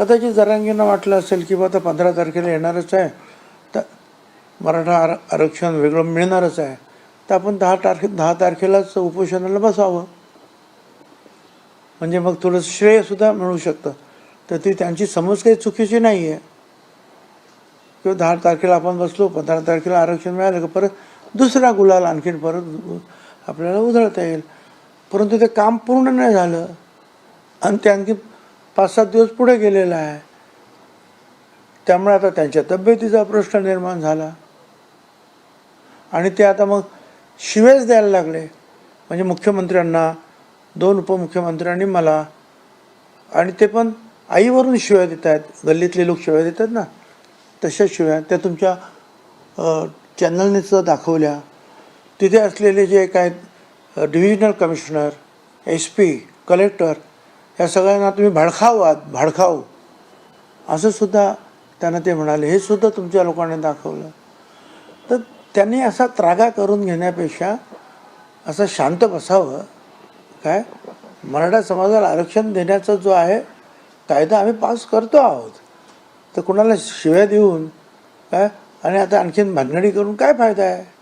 कदाचित जरांगींना वाटलं असेल की बा आता पंधरा तारखेला येणारच आहे. तर मराठा आर आरक्षण वेगळं मिळणारच आहे. तर आपण दहा तारखे दहा तारखेलाच उपोषणाला बसावं. म्हणजे मग थोडं श्रेयसुद्धा मिळू शकतं. तर ती त्यांची समज काही चुकीची नाही आहे किंवा दहा तारखेला आपण बसलो पंधरा तारखेला आरक्षण मिळालं का परत दुसरा गुलाल आणखीन परत आपल्याला उधळता येईल. परंतु ते काम पूर्ण नाही झालं. आणि ते आणखी पाच सात दिवस पुढे गेलेला आहे. त्यामुळे आता त्यांच्या तब्येतीचा प्रश्न निर्माण झाला. आणि ते आता मग शिवेच द्यायला लागले. म्हणजे मुख्यमंत्र्यांना दोन उपमुख्यमंत्र्यांनी मला आणि ते पण आईवरून शिव्या देत आहेत. गल्लीतले लोक शिव्या देतात ना. तशा शिव्या. त्या तुमच्या चॅनलने सुद्धा दाखवल्या. तिथे असलेले जे काय divisional commissioner S P collector या सगळ्यांना तुम्ही भडखाव आहात भडखाव. असं सुद्धा त्यांना ते म्हणाले. हे सुद्धा तुमच्या लोकांनी दाखवलं. तर त्यांनी असा त्रागा करून घेण्यापेक्षा असं शांत बसावं. काय? मराठा समाजाला आरक्षण देण्याचा जो आहे कायदा आम्ही पास करतो आहोत. तर कुणाला शिव्या देऊन काय? आणि आता आणखीन भानगडी करून काय फायदा आहे?